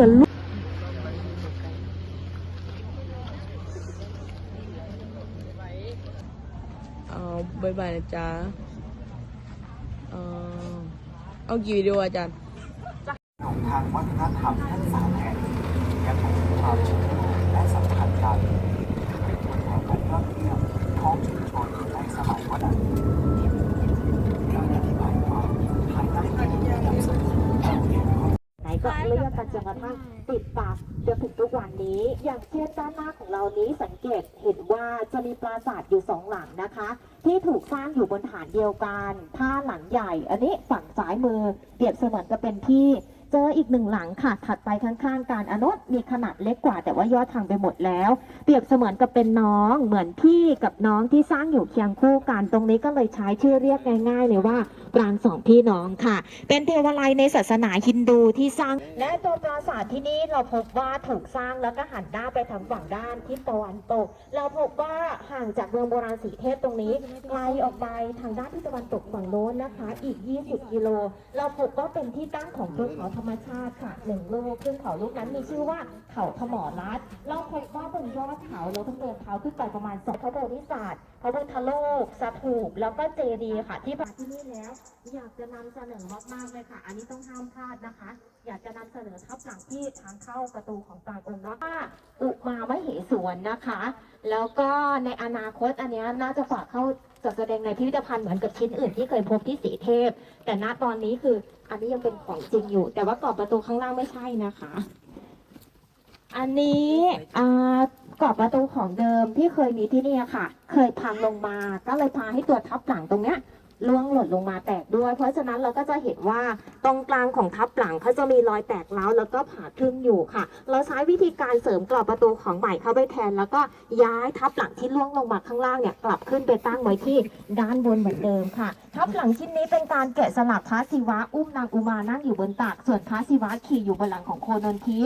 มือนลูกเอาบายบายนะจ๊ะเอาเอากี่วิดีโออาจารย์ ของทางวัฒนธรรมทั้งสามแห่งยังคงมีความเชื่อมโยงและสัมพันธ์กันเป็นตัวแทนการยอดเยี่ยมของชุมชนในสมัยวันนั้นการอธิบายความภายใต้การนำเสนอเราเห็น ว่าไหนก็เลือกกันจนกระทั่งติดปากจนถึงทุกวันนี้ อย่างเช่นด้านหน้าของเรานี้สังเกตเห็นว่าจะมีปราสาทอยู่สองหลังนะคะ ที่ถูกสร้างอยู่บนฐานเดียวกันถ้าหลังใหญ่ อันนี้ฝั่งซ้ายมือเปรียบเสมือนกับเป็นที่เจออีกหนึ่งหลังค่ะ ถัดไปข้างๆกันอนนุมีขนาดเล็กกว่า แต่ว่ายอดทางไปหมดแล้ว เปรียบเสมือนกับเป็นน้อง เหมือนพี่กับน้องที่สร้างอยู่เคียงคู่กัน ตรงนี้ก็เลยใช้ชื่อเรียกง่ายๆเลยว่าปรางสองพี่น้องค่ะ เป็นเทวาลัยในศาสนาฮินดูที่สร้าง และตัวปราสาทที่นี่เราพบว่าถูกสร้างแล้วก็หันหน้าไปทางฝั่งด้านทิศตะวันตก เราพบว่าห่างจากเมืองโบราณสีเทพตรงนี้ไกลออกไปทางด้านทิศตะวันตกฝั่งโน้นนะคะ อีก 20 กิโล เราพบว่าเป็นที่ตั้งของเทือกเขาธรรมชาติค่ะหนึ่งลูกซึ่งเขาลูกนั้นมีชื่อว่าเขาขมอรัดเราพบว่าบนยอดเขาเราต้องเดินเท้าขึ้นไปประมาณสองพระโพธิสัตว์พระพุทธโลกสถูปแล้วก็เจดีย์ค่ะที่มาที่นี่แล้วอยากจะนำเสนอมากๆเลยค่ะ อันนี้ต้องห้ามพลาดนะคะ อยากจะนำเสนอทับหลังที่ทางเข้าประตูของกลางองค์ว่าอุมามเหสวนนะคะ แล้วก็ในอนาคตอันนี้น่าจะฝากเข้าจัดแสดงในพิพิธภัณฑ์เหมือนกับชิ้นอื่นที่เคยพบที่สีเทพ แต่ณตอนนี้คืออันนี้ยังเป็นของจริงอยู่ แต่ว่ากรอบประตูข้างล่างไม่ใช่นะคะ อันนี้กรอบประตูของเดิมที่เคยมีที่นี่ค่ะ เคยพังลงมา ก็เลยพาให้ตัวทับหลังตรงเนี้ย ล่วงหล่นลงมาแตกด้วย เพราะฉะนั้นเราก็จะเห็นว่าตรงกลางของทับหลังเขาจะมีรอยแตกร้าวแล้วก็ผ่าครึ่งอยู่ค่ะ เราใช้วิธีการเสริมกรอบประตูของใหม่เข้าไปแทน แล้วก็ย้ายทับหลังที่ล่วงลงมาข้างล่างเนี่ยกลับขึ้นไปตั้งไว้ที่ด้านบนเหมือนเดิมค่ะ ทับหลังชิ้นนี้เป็นการแกะสลักพระศิวะอุ้มนางอุมานั่งอยู่บนตักส่วนพระศิวะขี่อยู่บนหลังของโคนนทิ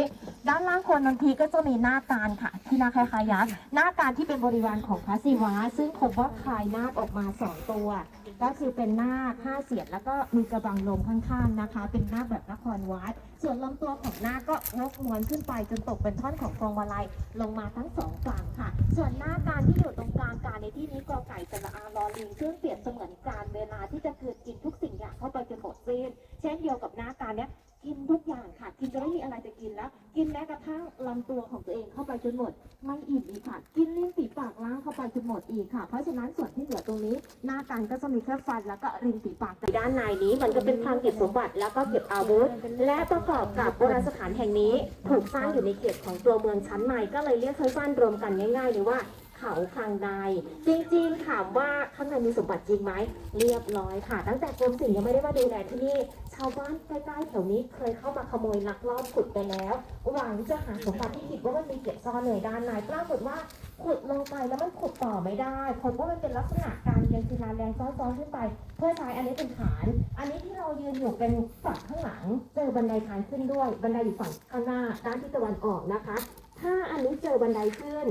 ด้านล่างคนนนทีก็จะมีหน้าการค่ะ ที่นาคล้ายๆยักษ์หน้าการที่เป็นบริวารของพระศิวะ ซึ่งพบว่าคลายนาคออกมาสองตัว ก็คือเป็นหน้าคห้าเสียดแล้วก็มีกระบังลมข้างๆนะคะ เป็นหน้าคแบบนครวัด ส่วนลำตัวของหน้าคก็งกงวนขึ้นไปจนตกเป็นท่อนของฟองมาลัยลงมาทั้งสองฝั่งค่ะ ส่วนหน้าการที่อยู่ตรงกลางการในที่นี้กอไก่สระอาลอลิงซึ่งเปรียบเสมือนการเวลาที่จะเกิดกินทุกสิ่งอย่างเข้าไปจนหมดสิ้นเช่นเดียวกับหน้าการเนี้ย กินแล้ว กินแม้กระทั่งลำตัวของตัวเองเข้าไปจนหมด ไม่อิ่มอีกค่ะ กินลิ้นฝีปากล้างเข้าไปจนหมดอีกค่ะ เพราะฉะนั้นส่วนที่เหลือตรงนี้ หน้ากันก็จะมีแค่ฟันแล้วก็ริมฝีปากด้านในนี้มันก็เป็นทางเก็บสมบัติแล้วก็เก็บอาวุธ และประกอบกับโบราณสถานแห่งนี้ ถูกสร้างอยู่ในเขตของตัวเมืองชั้นในก็เลยเรียกสั้นๆรวมกันง่ายๆเลยว่า เขาคลังใด จริงๆถามว่าข้างในมีสมบัติจริงไหมเรียบร้อยค่ะ ตั้งแต่กรมศิลป์ยังไม่ได้มาดูแลที่นี่ ชาวบ้านใกล้ๆแถวนี้เคยเข้ามาขโมยลักลอบขุดไปแล้ว หวังจะหาสมบัติที่คิดว่ามันมีเก็บซ่อนเลยด้านในปรากฏว่าขุดลงไปแล้วมันขุดต่อไม่ได้พบว่ามันเป็นลักษณะการเรียงศิลาแรงซ้อนๆขึ้นไป เพื่อใช้อันนี้เป็นฐาน อันนี้ที่เรายืนอยู่เป็นฝั่งข้างหลัง เจอบันไดทางขึ้นด้วย บันไดอยู่ฝั่งข้างหน้าด้านทิศตะวันออกนะคะ ถ้าอันนี้เจอบันไดขึ้น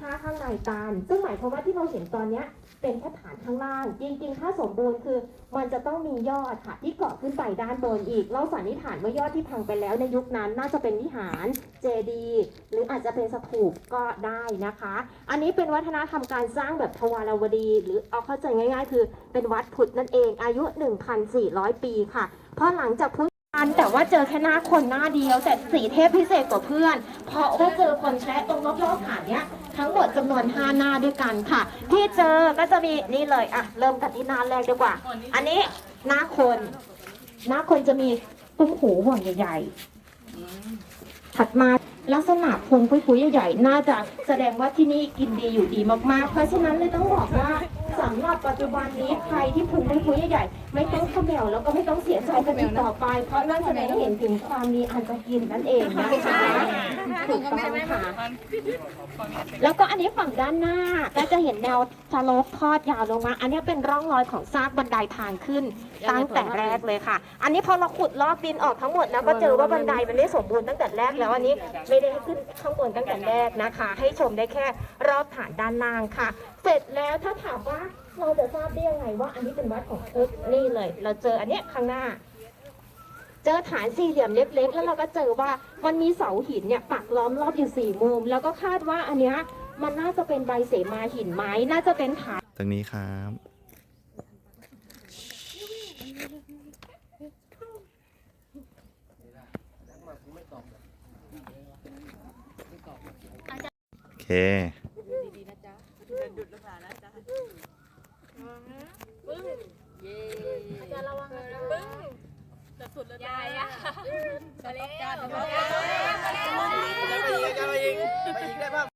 ถ้าข้างในตันซึ่งหมายความว่าที่เราเห็นตอนเนี้ยเป็นแค่ฐานข้างล่าง จริงๆ ถ้าสมบูรณ์คือมันจะต้องมียอดค่ะที่เกาะขึ้นไปด้านบนอีก เราสันนิษฐานว่ายอดที่พังไปแล้วในยุคนั้น น่าจะเป็นวิหารเจดี หรืออาจจะเป็นสถูปก็ได้นะคะ อันนี้เป็นวัฒนธรรมการสร้างแบบทวารวดี หรือเอาเข้าใจง่าย ๆ คือเป็นวัดพุทธนั่นเองอายุ 1,400 ปีค่ะ เพราะหลังจากพุทธ กาลแต่ว่าเจอแค่หน้าคนหน้าเดียว แต่สีเทพพิเศษกว่าเพื่อน เพราะว่าเจอคนแชะตรงรอบๆฐานเนี้ยทั้งหมดจำนวน 5 หน้าด้วยกันค่ะ ที่เจอก็จะมีนี่เลยอะเริ่มกันที่หน้าแรกดีกว่า อันนี้หน้าคน หน้าคนจะมีตุ้มหูห่วงใหญ่ๆถัดมาลักษณะพงคุยๆใหญ่ๆ น่าจะแสดงว่าที่นี่กินดีอยู่ดีมากๆ เพราะฉะนั้นเลยต้องบอกว่า สำหรับปัจจุบันนี้ใครที่พุงคุยใหญ่ๆไม่ต้องเขมวแล้วก็ไม่ต้องเสียใจกันอีกต่อไป เพราะนั่นแสดงให้เห็นถึงความมีอันจะกินนั่นเองนะคะ ถูกต้องค่ะ แล้วก็อันนี้ฝั่งด้านหน้าก็จะเห็นแนวสโลปทอดยาวลงมา อันนี้เป็นร่องรอยของซากบันไดทางขึ้นตั้งแต่แรกเลยค่ะ อันนี้พอเราขุดลอกดินออกทั้งหมดแล้วก็เจอว่าบันไดมันไม่สมบูรณ์ตั้งแต่แรกแล้วอันนี้ไม่ได้ให้ขึ้นข้างบนตั้งแต่แรกนะคะ ให้ชมได้แค่รอบฐานด้านล่างค่ะ เสร็จแล้วถ้าถามว่าเราจะทราบได้ยังไงว่าอันนี้เป็นวัดของพุทธนี่เลย เราเจออันเนี้ยข้างหน้า เจอฐานสี่เหลี่ยมเล็ก ๆ แล้วเราก็เจอว่ามันมีเสาหินเนี่ยปักล้อมรอบอยู่สี่มุม แล้วก็คาดว่าอันเนี้ยมันน่าจะเป็นใบเสมาหินไม้น่าจะเป็นฐาน ตรงนี้ครับ โอเคดีๆนะจ๊ะเดินดุดลงมานะจ๊ะปึ้งเย้อาจารย์ระวังนะปึ้ง จะสุดแล้วยายอะจะเล็กจ้าจะเล็กจ้าจะเล็กจ้า